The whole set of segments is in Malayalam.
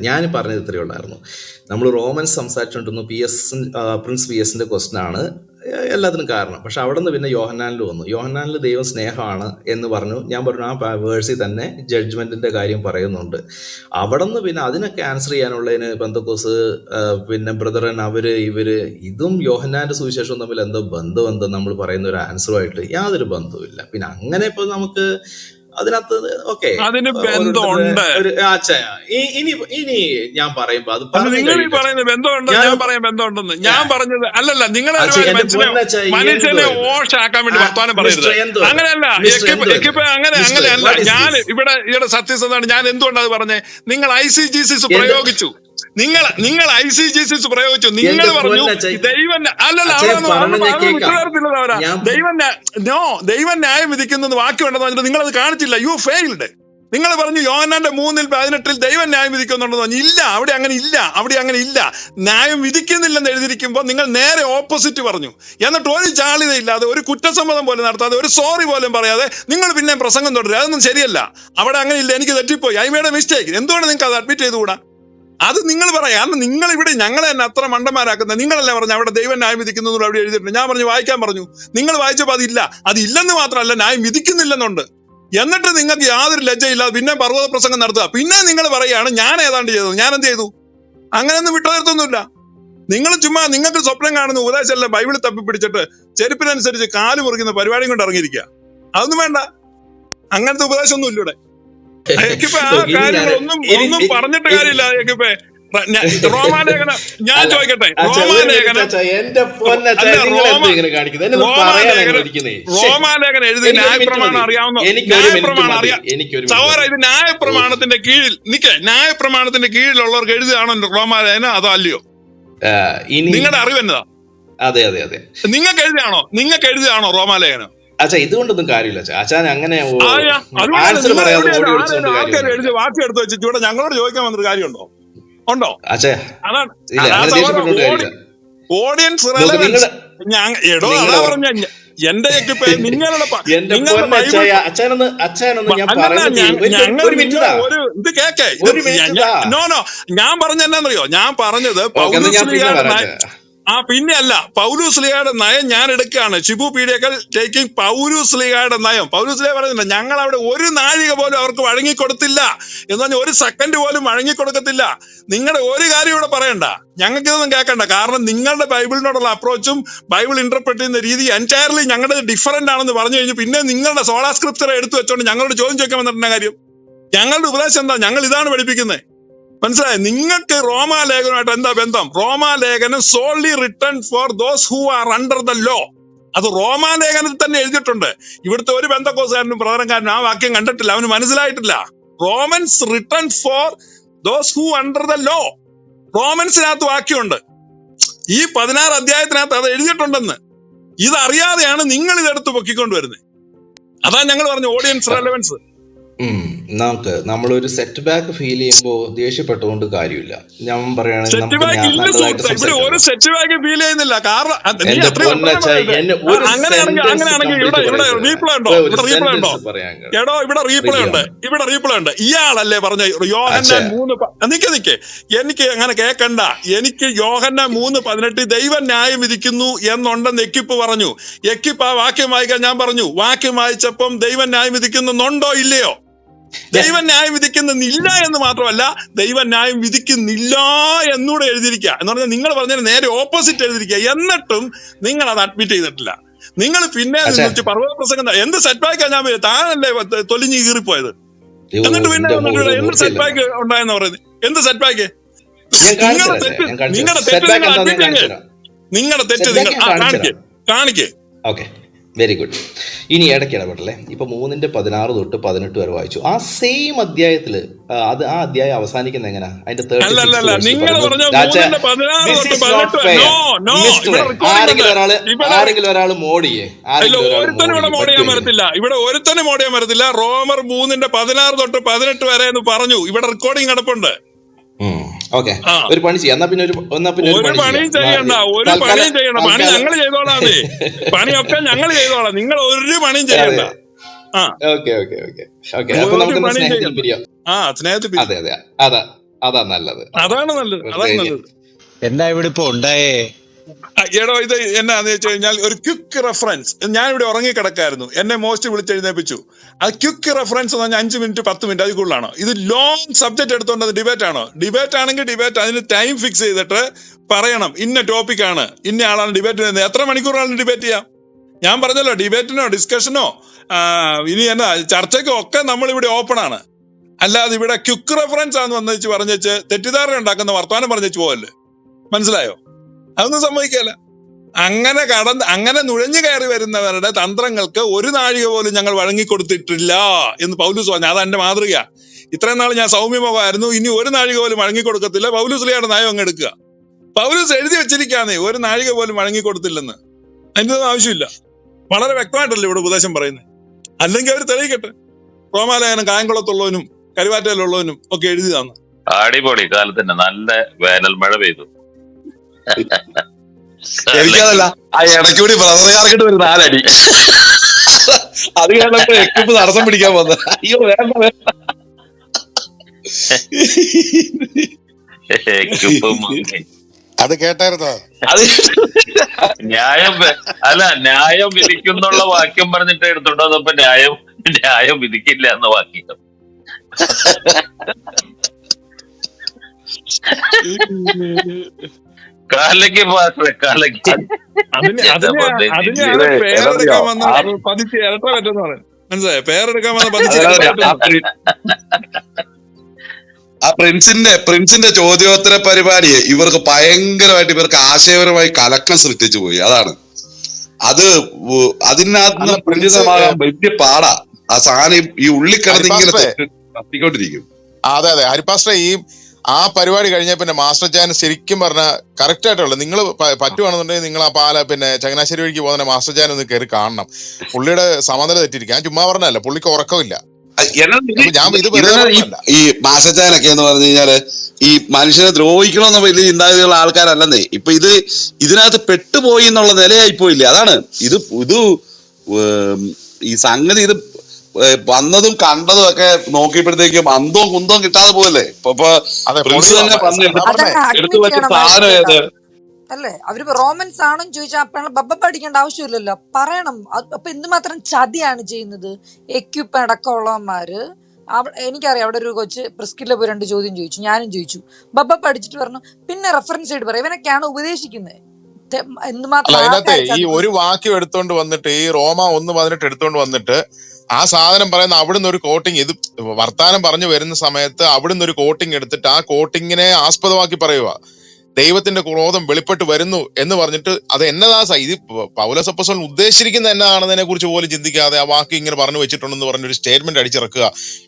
ഞാൻ പറഞ്ഞത് ഇത്രയേ ഉണ്ടായിരുന്നു നമ്മൾ റോമൻസ് സംസാരിച്ചുകൊണ്ടിരുന്നു പി എസ് പ്രിൻസ് പി എസിന്റെ ക്വസ്റ്റൻ ആണ് എല്ലാത്തിനും കാരണം. പക്ഷെ അവിടെ നിന്ന് പിന്നെ യോഹന്നാനിൽ വന്നു. യോഹന്നാനിൽ ദൈവം സ്നേഹമാണ് എന്ന് പറഞ്ഞു. ഞാൻ പറഞ്ഞു ആ വേഴ്സിൽ തന്നെ ജഡ്ജ്മെന്റിന്റെ കാര്യം പറയുന്നുണ്ട്. അവിടെ നിന്ന് പിന്നെ അതിനൊക്കെ ആൻസർ ചെയ്യാനുള്ളതിന് ബന്ധക്കോസ് പിന്നെ ബ്രദറൻ അവർ ഇവർ ഇതും യോഹന്നാന്റെ സുവിശേഷവും തമ്മിൽ എന്തോ ബന്ധം എന്തോ നമ്മൾ പറയുന്ന ഒരു ആൻസറുമായിട്ട് യാതൊരു ബന്ധവുമില്ല. പിന്നെ അങ്ങനെ ഇപ്പൊ നമുക്ക് അതിനകത്ത് ഓക്കെ. ഇനി ഇനി ഞാൻ പറയുമ്പോ അത് നിങ്ങൾ പറയുന്നത് ബന്ധമുണ്ട് ഞാൻ- പറയാൻ ബന്ധമുണ്ടെന്ന്. ഞാൻ പറഞ്ഞത് അല്ലല്ല നിങ്ങൾ മനുഷ്യനെ? ഓഷാക്കാൻ വേണ്ടി വർത്താനം പറയരുത്? അങ്ങനെയല്ല അങ്ങനെ അങ്ങനെയല്ല. ഞാൻ ഇവിടെ ഇവിടെ സത്യസന്ധമാണ്. ഞാൻ എന്തുകൊണ്ടാണ് പറഞ്ഞത് നിങ്ങൾ ഐ സി ജി സി പ്രയോഗിച്ചു. നിങ്ങൾ നിങ്ങൾ ഐ സി ജി സി പ്രയോഗിച്ചു. നിങ്ങൾ പറഞ്ഞു ദൈവം അല്ലല്ല ദൈവം നോ ദൈവം ന്യായം വിധിക്കുന്നത് വാക്യമുണ്ടെന്ന് പറഞ്ഞിട്ട് നിങ്ങൾ അത് കാണിച്ചില്ല. യു ഫെയിൽഡ് നിങ്ങൾ പറഞ്ഞു യോഹനാന്റെ മൂന്നിൽ പതിനെട്ടിൽ ദൈവം ന്യായം വിധിക്കുന്നുണ്ടെന്ന് പറഞ്ഞു. ഇല്ല അവിടെ അങ്ങനെ ഇല്ല അവിടെ അങ്ങനെ ഇല്ല. ന്യായം വിധിക്കുന്നില്ലെന്ന് എഴുതിയിരിക്കുമ്പോൾ നിങ്ങൾ നേരെ ഓപ്പോസിറ്റ് പറഞ്ഞു. എന്നിട്ട് ഒരു ജാളിതയില്ലാതെ ഒരു കുറ്റസമ്മതം പോലും നടത്താതെ ഒരു സോറി പോലും പറയാതെ നിങ്ങൾ പിന്നെ പ്രസംഗം തുടരുക അതൊന്നും ശരിയല്ല. അവിടെ അങ്ങനെ ഇല്ല എനിക്ക് തെറ്റിപ്പോയി. ഐ മേഡ് മിസ്റ്റേക്ക് എന്തുകൊണ്ട് നിങ്ങൾക്ക് അത് അഡ്മിറ്റ് ചെയ്തുകൂടാ? അത് നിങ്ങൾ പറയാം. കാരണം നിങ്ങൾ ഇവിടെ ഞങ്ങളെ തന്നെ അത്ര മണ്ടന്മാരാക്കുന്നത് നിങ്ങളല്ലേ പറഞ്ഞു അവിടെ ദൈവം ന്യായം വിധിക്കുന്നു അവിടെ എഴുതിയിട്ടുണ്ട്. ഞാൻ പറഞ്ഞു വായിക്കാൻ പറഞ്ഞു. നിങ്ങൾ വായിച്ചപ്പോൾ അതില്ല അത് ഇല്ലെന്ന് മാത്രമല്ല ന്യായം വിധിക്കുന്നില്ലെന്നുണ്ട്. എന്നിട്ട് നിങ്ങൾക്ക് യാതൊരു ലജ്ജയില്ലാതെ പിന്നെ പർവത പ്രസംഗം നടത്തുക. പിന്നെ നിങ്ങൾ പറയുകയാണ് ഞാൻ ഏതാണ്ട് ചെയ്തത്. ഞാൻ എന്ത് ചെയ്തു? അങ്ങനെയൊന്നും വിട്ടുതീർത്തൊന്നുമില്ല നിങ്ങൾ ചുമ്മാ നിങ്ങൾക്ക് സ്വപ്നം കാണുന്ന ഉപദേശമല്ല ബൈബിളിൽ തപ്പിപ്പിടിച്ചിട്ട് ചെരുപ്പിനനുസരിച്ച് കാൽ മുറിക്കുന്ന പരിപാടിയും കൊണ്ട് ഇറങ്ങിയിരിക്കുക. അതൊന്നും വേണ്ട. അങ്ങനത്തെ ഉപദേശമൊന്നും ഇല്ല ഇവിടെ. ഞാൻ- ഒന്നും പറഞ്ഞിട്ട് കാര്യമില്ല എനിക്കിപ്പോ റോമാലേഖനം ഞാൻ ചോദിക്കട്ടെ റോമാലേഖനം ഒന്ന് റോമാലേഖനം എഴുതി ന്യായപ്രമാണം. അറിയാവുന്ന ന്യായപ്രമാണം അറിയാം മതി. ഇത് ന്യായപ്രമാണത്തിന്റെ കീഴിൽ നിക്ക ന്യായപ്രമാണത്തിന്റെ കീഴിലുള്ളവർക്ക് എഴുതുകയാണോ റോമാലേഖനം അതോ അല്ലയോ? നിങ്ങളുടെ അറിവ് എന്നതാ? അതെ അതെ അതെ. നിങ്ങൾക്ക് എഴുതിയാണോ നിങ്ങൾക്ക് എഴുതിയാണോ റോമാലേഖനം? അച്ഛാ ഇതുകൊണ്ടൊന്നും കാര്യമില്ല അച്ഛാ. അച്ഛൻ അങ്ങനെ ആൻസർ പറയാതെ ഓടി വിളിച്ചുകൊണ്ട് കാര്യമില്ല. വാക്ക് എടുത്ത് വെച്ചിട്ട് ഇവിടെ ഞങ്ങളോട് ചോദിക്കാൻ വന്നൊരു കാര്യമുണ്ടോ? ഉണ്ടോ? അച്ഛാ അതാണ് ഇല്ല അതാ അങ്ങനെ ദേഷ്യപ്പെട്ടുകൊണ്ട് കാര്യമില്ല. ഓഡിയൻസ് എടോ നിങ്ങൾ അതാ പറഞ്ഞ എന്റെ നിങ്ങളുടെ അച്ഛനൊന്ന് അച്ഛനൊന്ന് ഞാൻ ഒരു- ഇത്. കേക്കേ. നോ നോ ഞാൻ പറഞ്ഞ എന്നാന്നറിയോ ഞാൻ പറഞ്ഞത് ഓക്കെ ആ പിന്നെ അല്ല പൗലുസ്ലിയുടെ നയം ഞാൻ എടുക്കുകയാണ്. ഷിബു പീഡിയക്കൽ ടേക്കിംഗ് പൗലുസ്ലിയുടെ നയം. പൗലുസ്ലിയ പറയുന്നില്ല ഞങ്ങൾ അവിടെ ഒരു നാഴിക പോലും അവർക്ക് വഴങ്ങിക്കൊടുത്തില്ല. എന്ന് പറഞ്ഞാൽ ഒരു സെക്കൻഡ് പോലും വഴങ്ങിക്കൊടുക്കത്തില്ല. നിങ്ങളുടെ ഒരു കാര്യം ഇവിടെ പറയണ്ട. ഞങ്ങൾക്ക് ഇതൊന്നും കേൾക്കണ്ട. കാരണം നിങ്ങളുടെ ബൈബിളിനോടുള്ള അപ്രോച്ചും ബൈബിൾ ഇന്റർപ്രറ്റ് ചെയ്യുന്ന രീതി എന്റയർലി ഞങ്ങളുടെ ഡിഫറന്റ് ആണെന്ന് പറഞ്ഞു കഴിഞ്ഞു പിന്നെ നിങ്ങളുടെ സോളാ സ്ക്രിപ്റ്ററെ എടുത്തു വെച്ചോണ്ട് ഞങ്ങളോട് ചോദ്യം ചോദിക്കാൻ വന്നിട്ടുണ്ടെങ്കിൽ കാര്യം? ഞങ്ങളുടെ ഉപദേശം എന്താ? ഞങ്ങൾ ഇതാണ് പഠിപ്പിക്കുന്നത്. മനസ്സിലായോ? നിങ്ങൾക്ക് റോമാലേഖനമായിട്ട് എന്താ ബന്ധം? റോമാലേഖനം സോൺലി return for those who are under the law അത് റോമാലേഖനത്തിൽ തന്നെ എഴുതിയിട്ടുണ്ട്. ഇവിടുത്തെ ഒരു ബന്ധക്കോസുകാരനും പ്രധാനക്കാരനും ആ വാക്യം കണ്ടിട്ടില്ല. അവന് മനസ്സിലായിട്ടില്ല. Romans return for those who under the law റോമൻസിനകത്ത് വാക്യമുണ്ട്. ഈ പതിനാറ് അധ്യായത്തിനകത്ത് അത് എഴുതിയിട്ടുണ്ടെന്ന്. ഇതറിയാതെയാണ് നിങ്ങൾ ഇതെടുത്ത് പൊക്കിക്കൊണ്ടുവരുന്നത്. അതാ ഞങ്ങൾ പറഞ്ഞു ഓഡിയൻസ് റെലവൻസ് നമുക്ക് നമ്മളൊരു സെറ്റ് ബാക്ക് ഫീൽ ചെയ്യുമ്പോൾ ദേഷ്യപ്പെട്ടുകൊണ്ട് കാര്യമില്ല. ഞാൻ പറയുകയാണെങ്കിൽ എടോ ഇവിടെ റീപ്ലേ ഉണ്ട്. ഇവിടെ റീപ്ലേ ഉണ്ട്. ഇയാളല്ലേ പറഞ്ഞ യോഹന്നാൻ അച്ഛാ. മൂന്ന് നിക്ക് നിക്ക്. എനിക്ക് അങ്ങനെ കേക്കണ്ട. എനിക്ക് യോഹന്ന മൂന്ന് പതിനെട്ട് ദൈവം ന്യായം വിധിക്കുന്നു എന്നുണ്ടെന്ന് എക്കിപ്പ് പറഞ്ഞു. എക്കിപ്പ് ആ വാക്യം വായിക്കാൻ ഞാൻ പറഞ്ഞു. വാക്യം വായിച്ചപ്പം ദൈവം ന്യായം വിധിക്കുന്നുണ്ടോ ഇല്ലയോ? ദൈവം ന്യായം വിധിക്കുന്നില്ല എന്ന് മാത്രമല്ല ദൈവം ന്യായം വിധിക്കുന്നില്ല എന്നൂടെ എഴുതിയിരിക്കുക. എന്ന് പറഞ്ഞാൽ നിങ്ങൾ പറഞ്ഞതിന് നേരെ ഓപ്പോസിറ്റ് എഴുതിയിരിക്കുക. എന്നിട്ടും നിങ്ങൾ അത് അഡ്മിറ്റ് ചെയ്തിട്ടില്ല. നിങ്ങൾ പിന്നെ പർവത പ്രസംഗം എന്ത് സെറ്റ് ബാക്കാ ഞാൻ താനല്ലേ തൊലിഞ്ഞ് കീറിപ്പോയത്? എന്നിട്ട് പിന്നെ എന്ത് സെറ്റ് ബാക്ക് ഉണ്ടായെന്ന് പറയുന്നത് എന്ത് സെറ്റ് ബാക്ക് നിങ്ങളുടെ തെറ്റ് നിങ്ങളുടെ തെറ്റ് നിങ്ങൾ അഡ്മിറ്റ് ചെയ്യ്. നിങ്ങളുടെ തെറ്റ് നിങ്ങൾ കാണിക്ക്. കാണിക്ക്. ഓക്കെ വെരി ഗുഡ് ഇനി ഇടയ്ക്ക് ഇടപെട്ടല്ലേ ഇപ്പൊ മൂന്നിന്റെ പതിനാറ് തൊട്ട് പതിനെട്ട് വരെ വായിച്ചു. ആ സെയിം അധ്യായത്തിൽ ആ, അത് ആ അധ്യായം അവസാനിക്കുന്ന എങ്ങനാ? അതിന്റെ ആരെങ്കിലും. ഒരാൾ ആരെങ്കിലും ഒരാൾ മോഡിയെ ഇവിടെ ഒരുത്തനും മോടിയാൻ വരത്തില്ല. റോമർ മൂന്നിന്റെ പതിനാറ് തൊട്ട് പതിനെട്ട് വരെ എന്ന് പറഞ്ഞു. ഇവിടെ റെക്കോർഡിംഗ് കിടപ്പുണ്ട് ഓക്കെ. ഒരു പണി ചെയ്യാം. എന്നാ പിന്നെ ഒരു എന്നാ പിന്നെ ഒരു പണി പണിയും ചെയ്യണ്ട. ഒരു പണി പണിയും ചെയ്യണ്ട. പണി ഞങ്ങൾ ചെയ്തോളാം പണിയൊക്കെ ഞങ്ങൾ ചെയ്തോളാം. നിങ്ങൾ ഒരു പണിയും ചെയ്യണ്ട. ആ. Okay okay okay. ഓക്കെ. അപ്പൊ നമുക്ക് സ്നേഹത്തിൽ പിരിയാ പിരിയാം. ആ സ്നേഹത്തിൽ പിരി- അതെ അതെ. അതാ അതാ നല്ലത്. അതാണ് നല്ലത്. അതാണ് നല്ലത്. എന്താ ഇവിടെ ഇപ്പൊ ഉണ്ടായേ? എടോ ഇത് എന്നാന്ന് വെച്ച് കഴിഞ്ഞാൽ ഒരു ക്വിക്ക് റെഫറൻസ് ഞാൻ ഇവിടെ ഉറങ്ങിക്കിടക്കായിരുന്നു. എന്നെ മോസ്റ്റ് വിളിച്ചെഴുന്നേപ്പിച്ചു. ആ ക്വിക്ക് റെഫറൻസ് എന്ന് പറഞ്ഞാൽ അഞ്ച് മിനിറ്റ് പത്ത് മിനിറ്റ് അതിൽ കൂടുതലാണോ? ഇത് ലോങ് സബ്ജക്ട് എടുത്തോണ്ട് അത് ഡിബേറ്റ് ആണോ? ഡിബേറ്റ് ആണെങ്കിൽ ഡിബേറ്റ് അതിന് ടൈം ഫിക്സ് ചെയ്തിട്ട് പറയണം. ഇന്ന ടോപ്പിക് ആണ്. ഇന്ന ആളാണ് ഡിബേറ്റ് ചെയ്യുന്നത്. എത്ര മണിക്കൂറാണ് ഡിബേറ്റ് ചെയ്യാം? ഞാൻ പറഞ്ഞല്ലോ ഡിബേറ്റിനോ ഡിസ്കഷനോ ഇനി എന്നാ ചർച്ചയ്ക്കോ ഒക്കെ നമ്മൾ ഇവിടെ ഓപ്പൺ ആണ്. അല്ലാതെ ഇവിടെ ക്വിക്ക് റെഫറൻസ് ആണെന്ന് വന്നു പറഞ്ഞേച്ച് തെറ്റിദ്ധാരണ ഉണ്ടാക്കുന്ന വർത്തമാനം പറഞ്ഞേച്ച് പോവല്ലേ? മനസ്സിലായോ? അതൊന്നും സമ്മതിക്കല്ല അങ്ങനെ കടന്ന് അങ്ങനെ നുഴഞ്ഞു കയറി വരുന്നവരുടെ തന്ത്രങ്ങൾക്ക് ഒരു നാഴിക പോലും ഞങ്ങൾ വഴങ്ങിക്കൊടുത്തിട്ടില്ല എന്ന് പൗലൂസ് പറഞ്ഞു. അതാ എന്റെ മാതൃക ഇത്രയും നാൾ ഞാൻ സൗമ്യമുഖമായിരുന്നു. ഇനി ഒരു നാഴിക പോലും വഴങ്ങിക്കൊടുക്കത്തില്ല. പൗലൂസ് ലിയുടെ നയം അങ്ങ് എടുക്കുക. പൗലൂസ് എഴുതി വെച്ചിരിക്കാന്നേ ഒരു നാഴിക പോലും വഴങ്ങിക്കൊടുത്തില്ലെന്ന്. അതിന്റെ ആവശ്യമില്ല. വളരെ വ്യക്തമായിട്ടല്ലേ ഇവിടെ ഉപദേശം പറയുന്നത്. അല്ലെങ്കിൽ അവർ തെളിയിക്കട്ടെ. റോമാലയനം കായംകുളത്തുള്ളവനും കരുവാറ്റയിലുള്ളവനും ഒക്കെ എഴുതി തന്നു അടിപൊളി കാലത്തിന്റെ നല്ല വേനൽ മഴ പെയ്തു. എനിക്കതല്ല. ആ ഇടയ്ക്കൂടി ബ്രദർ ഇറങ്ങിട്ട് ഒരു നാലടി അത് കണ്ടപ്പോ എക്കിപ്പ് തടസ്സം പിടിക്കാൻ വന്ന. അയ്യോ വേണ്ട വേണ്ട. അത് കേട്ടായിരുന്നോ? അത് ന്യായം അല്ല ന്യായം വിധിക്കുന്നുള്ള വാക്യം പറഞ്ഞിട്ട് എടുത്തോണ്ട് വന്നപ്പോ ന്യായം ന്യായം വിധിക്കില്ല എന്ന വാക്യം. കാലയ്ക്ക് പാസ് കാലയ്ക്ക് അതിന് എന്താ അതിന് പൊന്നേ അതിനെയാണ് ഇത് പേരെടുക്കാൻ വന്ന ആ- പതിച്ച് ഇരട്ട പറ്റെന്ന് പറയുന്നത് മനസ്സിലായോ? പേരെടുക്കാൻ വന്ന പതിച്ച് ആ പ്രിൻസിന്റെ പ്രിൻസിന്റെ ചോദ്യോത്തര പരിപാടി ഇവർക്ക് ഭയങ്കരമായിട്ട് ഇവർക്ക് ആശയപരമായി കലക്കം സൃഷ്ടിച്ചു പോയി. അതാണ്. അത് അതിനകത്ത് നിന്ന് അല്ല, വലിയ പാടാ. ആ സാധനം ഈ ഉള്ളിക്കിടന്ന് ഇങ്ങനെ. തട്ടിക്കൊണ്ടിരിക്കും അതെ അതെ. ഹരിപ്പാസ്റ്റർ ഈ ആ പരിപാടി കഴിഞ്ഞ പിന്നെ മാസ്റ്റർ ചാൻ ശരിക്കും പറഞ്ഞ കറക്റ്റ് ആയിട്ടുള്ള നിങ്ങൾ പറ്റുവാണെന്നുണ്ടെങ്കിൽ നിങ്ങൾ ആ പാല പിന്നെ ചങ്ങനാശ്ശേരി വഴിക്ക് പോകുന്ന മാസ്റ്റർ ചാൻ ഒന്ന് കയറി കാണണം. പുള്ളിയുടെ സമനില തെറ്റിയിരിക്കും. ഞാൻ ചുമ്മാ പറഞ്ഞല്ല പുള്ളിക്ക് ഉറക്കമില്ല. ഞാൻ ഇത് ഈ മാസ്റ്റർ ഈ മാസച്ചാനൊക്കെ എന്ന് പറഞ്ഞു കഴിഞ്ഞാൽ ഈ മനുഷ്യനെ ദ്രോഹിക്കണമെന്ന വലിയ ചിന്താഗതിയുള്ള ആൾക്കാരല്ലെന്നേ. ഇപ്പൊ ഇത് ഇതിനകത്ത് പെട്ടുപോയി എന്നുള്ള നിലയായി പോയില്ലേ അതാണ്. ഇത് ഇത് ഈ സംഗതി ഇത് വന്നതും കണ്ടതും ഒക്കെ നോക്കിയപ്പോഴത്തേക്കും അന്തവും കുന്തവും കിട്ടാതെ പോയല്ലേ ഇപ്പൊ പ്രിൻസ് തന്നെ പറഞ്ഞു എടുത്തു വെച്ച സാധനം ഏത്? അല്ലേ? അവർ റോമൻസ് ആണെന്ന് ചോദിച്ചാൽ ബബ്ബ പഠിക്കേണ്ട ആവശ്യമില്ലല്ലോ. പറയണം. അപ്പൊ എന്തുമാത്രം ചതിയാണ് ചെയ്യുന്നത്. എക്യുപ്പ് അടക്കമുള്ളവന്മാര്. എനിക്കറിയാം അവിടെ ഒരു കൊച്ച് പ്രിസ്കിലെ പോയി രണ്ട് ചോദ്യം ചോദിച്ചു. ഞാനും ചോദിച്ചു. ബബ്ബ പഠിച്ചിട്ട് പറഞ്ഞു. പിന്നെ റെഫറൻസ് ആയിട്ട് പറയാം. ഇവനൊക്കെയാണ് ഉപദേശിക്കുന്നത് എന്തുമാത്രം ഈ ഒരു വാക്യം എടുത്തോണ്ട് വന്നിട്ട് ഈ റോമ ഒന്ന് പതിനെട്ട് എടുത്തോണ്ട് വന്നിട്ട് ആ സാധനം പറയുന്ന അവിടുന്ന് ഒരു കോട്ടിങ് ഇത് വർത്താനം പറഞ്ഞു വരുന്ന സമയത്ത് അവിടുന്ന് ഒരു കോട്ടിങ് എടുത്തിട്ട് ആ കോട്ടിങ്ങിനെ ആസ്പദമാക്കി പറയുക ദൈവത്തിന്റെ ക്രോധം വെളിപ്പെട്ട് വരുന്നു എന്ന് പറഞ്ഞിട്ട് അത് എന്നതാ ഇത് പൗലസപ്പസോൾ ഉദ്ദേശിച്ചിരിക്കുന്ന എന്നാണെന്നതിനെ കുറിച്ച് പോലും ചിന്തിക്കാതെ ആ വാക്ക് ഇങ്ങനെ പറഞ്ഞു വെച്ചിട്ടുണ്ടെന്ന് പറഞ്ഞൊരു സ്റ്റേറ്റ്മെന്റ് അടിച്ചിറക്കുക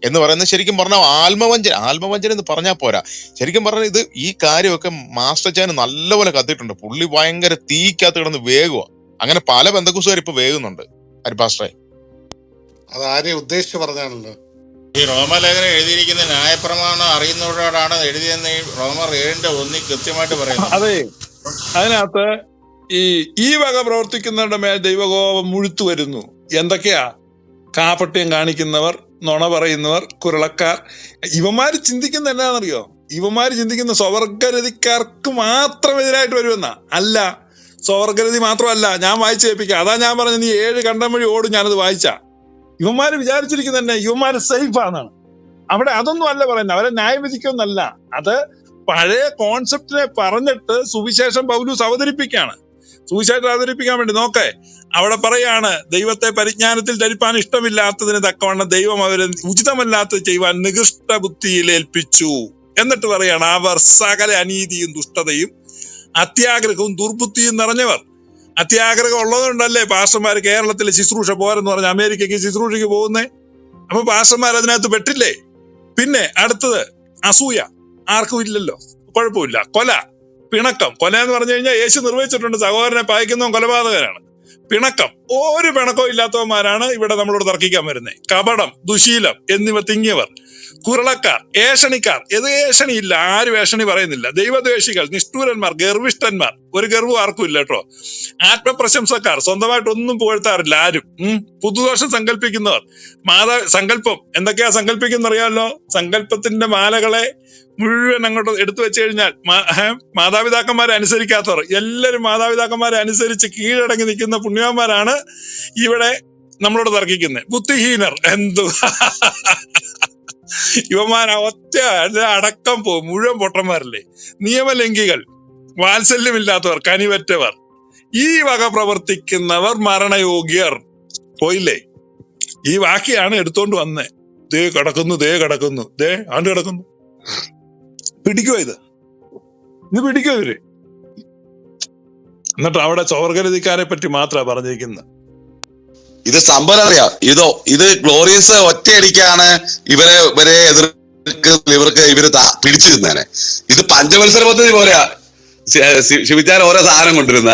എന്ന് പറയുന്നത് ശരിക്കും പറഞ്ഞാൽ ആത്മവഞ്ചന ആത്മവഞ്ചന എന്ന് പറഞ്ഞാൽ പോരാ. ശരിക്കും പറഞ്ഞാൽ ഇത് ഈ കാര്യമൊക്കെ മാസ്റ്റർ ചാൻ നല്ലപോലെ കത്തിയിട്ടുണ്ട്. പുള്ളി ഭയങ്കര തീക്കകത്ത് കിടന്ന് വേഗുക അങ്ങനെ പല ബന്ധക്കുസുകാർ ഇപ്പൊ വേകുന്നുണ്ട്. ഹരിപാസ്റ്ററെ അത് ആരെ ഉദ്ദേശിച്ച് പറഞ്ഞാണല്ലോ? ഈ റോമലേഖനം എഴുതിയിരിക്കുന്ന ന്യായപ്രമാണം അറിയുന്നവരോടാണ് എഴുതിയെന്ന് ഈ റോമർ ഏഴിന്റെ ഒന്നി കൃത്യമായിട്ട് പറയുന്നു അതെ. അതിനകത്ത് ഈ ഈ വക പ്രവർത്തിക്കുന്നവരുടെ മേൽ ദൈവകോപം മുഴുത്തു വരുന്നു. എന്തൊക്കെയാ? കാപട്യം കാണിക്കുന്നവർ നുണ പറയുന്നവർ കുരളക്കാർ. ഇവന്മാര് ചിന്തിക്കുന്ന എന്നാണെന്നറിയോ? ഇവന്മാര് ചിന്തിക്കുന്ന സ്വർഗരതിക്കാർക്ക് മാത്രം എതിരായിട്ട് വരുമെന്നാ. അല്ല. സ്വർഗരതി മാത്രമല്ല. ഞാൻ വായിച്ചു കേൾപ്പിക്കാം. അതാ ഞാൻ പറഞ്ഞത്. നീ ഏഴ് കണ്ടം വഴി ഓടും. ഞാനത് വായിച്ച. ഇവന്മാര് വിചാരിച്ചിരിക്കുന്ന തന്നെ ഇവന്മാര് സേഫ് ആണെന്നാണ്. അവിടെ അതൊന്നും അല്ല പറയുന്നത്. അവരെ ന്യായവിധിക്കൊന്നല്ല അത് പഴയ കോൺസെപ്റ്റിനെ പറഞ്ഞിട്ട് സുവിശേഷം പൗലൂസ് അവതരിപ്പിക്കുകയാണ്. സുവിശേഷം അവതരിപ്പിക്കാൻ വേണ്ടി നോക്കേ. അവിടെ പറയാണ് ദൈവത്തെ പരിജ്ഞാനത്തിൽ ധരിപ്പാൻ ഇഷ്ടമില്ലാത്തതിന് തക്കവണ്ണം ദൈവം അവരെ ഉചിതമല്ലാത്തത് ചെയ്യുവാൻ നികൃഷ്ട ബുദ്ധിയിൽ ഏൽപ്പിച്ചു. എന്നിട്ട് പറയാണ് അവർ സകല അനീതിയും ദുഷ്ടതയും അത്യാഗ്രഹവും ദുർബുദ്ധിയും നിറഞ്ഞവർ. അത്യാഗ്രഹം ഉള്ളതുകൊണ്ടല്ലേ പാസ്റ്റർമാർ കേരളത്തിൽ ശുശ്രൂഷ പോരെന്ന് പറഞ്ഞ് അമേരിക്കയ്ക്ക് ശുശ്രൂഷയ്ക്ക് പോകുന്നേ? അപ്പൊ പാസ്റ്റർമാർ അതിനകത്ത് പെട്ടില്ലേ? പിന്നെ അടുത്തത് അസൂയ. ആർക്കും ഇല്ലല്ലോ. കുഴപ്പമില്ല. കൊല. പിണക്കം. കൊല എന്ന് പറഞ്ഞു കഴിഞ്ഞാൽ യേശു നിർവഹിച്ചിട്ടുണ്ട്. സഹോദരനെ പായിക്കുന്നവൻ കൊലപാതകനാണ്. പിണക്കം. ഒരു പിണക്കവും ഇല്ലാത്തവന്മാരാണ് ഇവിടെ നമ്മളോട് തർക്കിക്കാൻ വരുന്നത് കപടം ദുശീലം എന്നിവ തിങ്ങിയവർ. കുരളക്കാർ ഏഷണിക്കാർ. ഏത് ഏഷണിയില്ല ആരും ഏഷണി പറയുന്നില്ല. ദൈവദ്വേഷികൾ നിഷ്ഠൂരന്മാർ ഗർവിഷ്ഠന്മാർ. ഒരു ഗർവും ആർക്കും ഇല്ല കേട്ടോ. ആത്മപ്രശംസക്കാർ സ്വന്തമായിട്ട് ഒന്നും പുകഴ്ത്താറില്ല ആരും. ഉം. പുതുദോഷം സങ്കല്പിക്കുന്നവർ മാതാ സങ്കല്പം. എന്തൊക്കെയാ സങ്കല്പിക്കുന്ന അറിയാമല്ലോ? സങ്കല്പത്തിന്റെ മാലകളെ മുഴുവൻ അങ്ങോട്ട് എടുത്തു വെച്ച് കഴിഞ്ഞാൽ മാതാപിതാക്കന്മാരെ അനുസരിക്കാത്തവർ. എല്ലാവരും മാതാപിതാക്കന്മാരെ അനുസരിച്ച് കീഴടങ്ങി നിൽക്കുന്ന പുണ്യവാന്മാരാണ് ഇവിടെ നമ്മളോട് തർക്കിക്കുന്നത്. ബുദ്ധിഹീനർ. എന്തു? ഇവന്മാർ ഒറ്റ അടക്കം പോകും മുഴുവൻ പൊട്ടന്മാരല്ലേ? നിയമലംഘികൾ വാത്സല്യമില്ലാത്തവർ കനിവറ്റവർ. ഈ വക പ്രവർത്തിക്കുന്നവർ മരണയോഗ്യർ. പോയില്ലേ? ഈ വാക്കിയാണ് എടുത്തോണ്ട് വന്നേ. ദേ കിടക്കുന്നു ദേ കിടക്കുന്നു. ദേ ആണ്ട് കിടക്കുന്നു. പിടിക്കുവോ ഇത്? ഇത് പിടിക്കുവോ ഇവർ? എന്നിട്ട് അവിടെ ചോർഗരതിക്കാരെ പറ്റി മാത്രമാണ് പറഞ്ഞിരിക്കുന്നത് ഇത് സംഭവം അറിയാം ഇതോ ഇത് ഗ്ലോറിയസ് ഒറ്റയടിക്കാണ് ഇവരെ ഇവരെ എതിർക്ക് ഇവർക്ക് ഇവർ പിടിച്ചിരുന്നേനെ. ഇത് പഞ്ചമത്സര പദ്ധതി പോലെയാ. ശിവിച്ചാൻ ഓരോ സാധനം കൊണ്ടിരുന്ന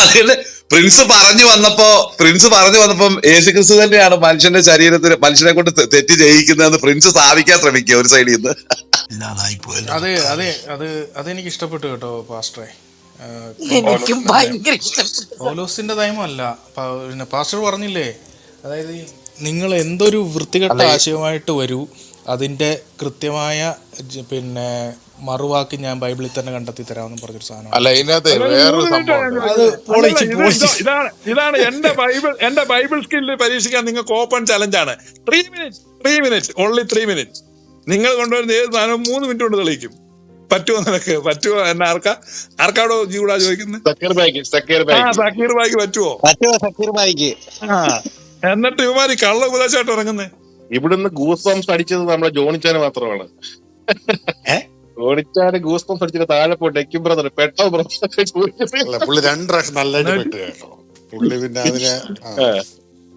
അതുകൊണ്ട് പ്രിൻസ് പറഞ്ഞു വന്നപ്പോ പ്രിൻസ് പറഞ്ഞു വന്നപ്പം യേശുക്രിസ്തു തന്നെയാണ് മനുഷ്യന്റെ ശരീരത്തിൽ മനുഷ്യനെ കൊണ്ട് തെറ്റ് ചെയ്യിക്കുന്നതെന്ന് പ്രിൻസ് സ്ഥാപിക്കാൻ ശ്രമിക്കുക ഒരു സൈഡിൽ നിന്ന്. അതെ അതെ അത് അതെനിക്ക് ഇഷ്ടപ്പെട്ടു കേട്ടോ പാസ്റ്ററെ. എനിക്കും ഭയങ്കര പൗലോസിന്റെ നയമല്ല പിന്നെ പാസ്റ്റർ പറഞ്ഞില്ലേ? അതായത് നിങ്ങൾ എന്തൊരു വൃത്തികെട്ട ആശയമായിട്ട് വരൂ അതിന്റെ കൃത്യമായ പിന്നെ മറുവാക്ക് ഞാൻ ബൈബിളിൽ തന്നെ കണ്ടെത്തി തരാമെന്ന് പറഞ്ഞൊരു സാധനം അല്ല ഇതിനകത്ത് വേറൊരു സംഭവം ഇതാണ് ഇതാണ് എന്റെ ബൈബിൾ എന്റെ ബൈബിൾ സ്കില്ല് പരീക്ഷിക്കാൻ നിങ്ങൾക്ക് open ചലഞ്ചാണ്. Three minute three minute only three minute നിങ്ങൾ കൊണ്ടുവരുന്ന ഏത് സാധനവും മൂന്ന് മിനിറ്റ് കൊണ്ട് തെളിയിക്കും. പറ്റുമോ നിനക്ക്? പറ്റുമോ? എന്നെ ആർക്കാ? ആർക്കാടോ ജീവടാ ചോദിക്കുന്നത് സക്കീർ സക്കീർ ആ സക്കീർ ബായിക്ക് പറ്റുമോ പറ്റുമോ സക്കീർ ബായിക്ക് ആ എന്നിട്ട് ഇവമാര് കള്ള ഉപദേശമായിട്ട് ഇറങ്ങുന്നേ? ഇവിടുന്ന് ഗൂസ് ബംസ് അടിച്ചത് നമ്മളെ ജോണിച്ചാന് മാത്രമാണ്. ജോണിച്ചാന് ഗൂസ് ബംസ് അടിച്ചത് താഴെ പോയി ഡെക്കും ബ്രദർ പെട്ടോ ബ്രദർ പുള്ളി രണ്ട് പ്രാവശ്യം നല്ലതായിട്ട് പെട്ട് കേട്ടോ. പുള്ളി പിന്നെ അതിന്.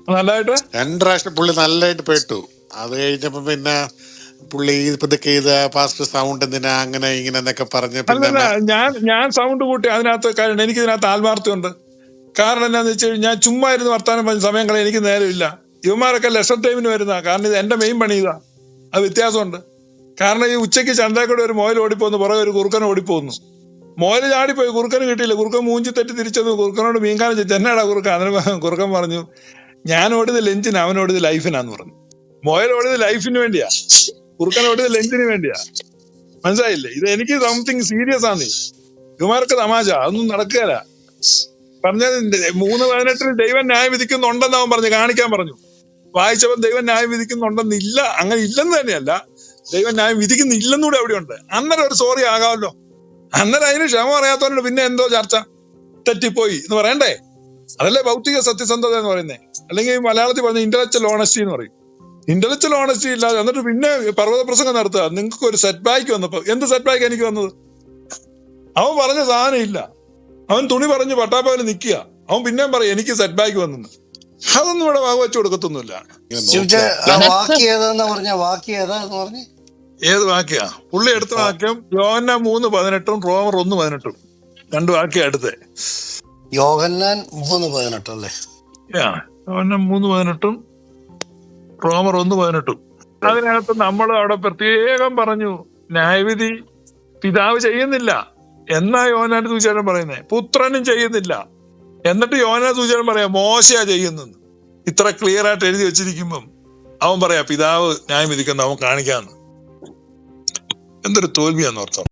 നല്ലതായിട്ട്? രണ്ട് പ്രാവശ്യം പുള്ളി നല്ലതായിട്ട് പെട്ടു. അത് കഴിഞ്ഞപ്പോ പിന്നെ പുള്ളി ഇതൊക്കെ ചെയ്ത പാസ്റ്റ് സൗണ്ട് എന്തിനാ അങ്ങനെ ഇങ്ങനെ എന്നൊക്കെ പറഞ്ഞ് ഞാൻ ഞാൻ സൗണ്ട് കൂട്ടി അതിനകത്ത് കാര്യം എനിക്ക് ഇതിനകത്ത് ആത്മാർത്ഥമുണ്ട് കാരണം എന്താന്ന് വെച്ച് കഴിഞ്ഞാൽ ഞാൻ ചുമ്മാ ഇരുന്ന് വർത്താനം പറഞ്ഞ സമയം കളയാൻ എനിക്ക് നേരമില്ല. യുവമാരൊക്കെ ലെസർ ടൈമിന് വരുന്ന കാരണം ഇത് എന്റെ മെയിൻ പണി ഇതാ. അത് വ്യത്യാസമുണ്ട്. കാരണം ഈ ഉച്ചയ്ക്ക് ചന്തക്കൂടെ ഒരു മോയിൽ ഓടിപ്പോന്നു പുറകെ ഒരു കുറുക്കൻ ഓടിപ്പോന്നു. മോയിൽ ചാടിപ്പോയി കുറുക്കന് കിട്ടിയില്ല. കുറുക്കൻ മൂഞ്ചി തെറ്റി തിരിച്ചത് കുറുക്കനോട് മീൻകാലം ചോദിച്ചു എന്നാടാ കുറുക്കൻ അതിന് കുറുക്കൻ പറഞ്ഞു ഞാൻ ഓടിയത് ലെഞ്ചിന് അവൻ ഓടിയത് ലൈഫിനാന്ന് പറഞ്ഞു. മോയിൽ ഓടിയത് ലൈഫിന് വേണ്ടിയാ. കുറുക്കൻ ഓടിയത് ലെഞ്ചിന് വേണ്ടിയാ. മനസ്സിലായില്ലേ? ഇത് എനിക്ക് സംതിങ് സീരിയസ് ആണ്. ഇവമാർക്ക് തമാശ അതൊന്നും നടക്കുകയല്ല പറഞ്ഞ മൂന്ന് പതിനെട്ടിൽ ദൈവം ന്യായം വിധിക്കുന്നുണ്ടെന്ന് അവൻ പറഞ്ഞു കാണിക്കാൻ പറഞ്ഞു. വായിച്ചവൻ ദൈവം ന്യായം വിധിക്കുന്നുണ്ടെന്നില്ല അങ്ങനെ ഇല്ലെന്ന് തന്നെയല്ല ദൈവം ന്യായം വിധിക്കുന്നില്ലെന്നൂടെ അവിടെ ഉണ്ട് അന്നേരം ഒരു സോറി ആകാമല്ലോ. അന്നേരം അതിന് ക്ഷമ പറയാത്തവനോട് പിന്നെ എന്തോ ചർച്ച? തെറ്റിപ്പോയി എന്ന് പറയണ്ടേ? അതല്ലേ ഭൗതിക സത്യസന്ധത എന്ന് പറയുന്നത് അല്ലെങ്കിൽ മലയാളത്തിൽ പറഞ്ഞ ഇന്റലക്ച്വൽ ഓണസ്റ്റി എന്ന് പറയും. ഇന്റലക്ച്വൽ ഓണസ്റ്റി ഇല്ലാതെ എന്നിട്ട് പിന്നെ പർവത പ്രസംഗം നടത്തുക നിങ്ങൾക്ക് ഒരു സെറ്റ് ബാക്ക് വന്നപ്പോ എന്ത് സെറ്റ് ബാക്ക് എനിക്ക് വന്നത്? അവൻ പറഞ്ഞ സാധനം ഇല്ല. അവൻ തുണി പറഞ്ഞ് പട്ടാപ്പാവിൽ നിൽക്കുക. അവൻ പിന്നെയും പറയും എനിക്ക് സെറ്റ് ബാക്ക് വന്നെന്ന്. അതൊന്നും ഇവിടെ വാക്ക് വെച്ച് കൊടുക്കത്തൊന്നുമില്ല ഏത് വാക്യാ? പുള്ളി എടുത്ത വാക്യം യോഹന്ന മൂന്ന് പതിനെട്ടും റോമർ ഒന്ന് പതിനെട്ടും. രണ്ട് വാക്യ എടുത്തേ യോഹന്നാൻ മൂന്ന് പതിനെട്ടല്ലേ? യോഹന്നാൻ യോഹന്ന മൂന്ന് പതിനെട്ടും റോമർ ഒന്ന് പതിനെട്ടും. അതിനകത്ത് നമ്മൾ അവിടെ പ്രത്യേകം പറഞ്ഞു ന്യായവിധി പിതാവ് ചെയ്യുന്നില്ല. എന്നാ യോനാന്റെ സൂചനം പറയുന്നേ? പുത്രനും ചെയ്യുന്നില്ല. എന്നിട്ട് യോന സൂചനം പറയാ മോശയാ ചെയ്യുന്നെന്ന് ഇത്ര ക്ലിയർ ആയിട്ട് എഴുതി വെച്ചിരിക്കുമ്പം അവൻ പറയാ പിതാവ് ന്യായം വിധിക്കുന്ന അവൻ കാണിക്കാന്ന് എന്തൊരു തോൽവിയാന്ന് ഓർത്തോ.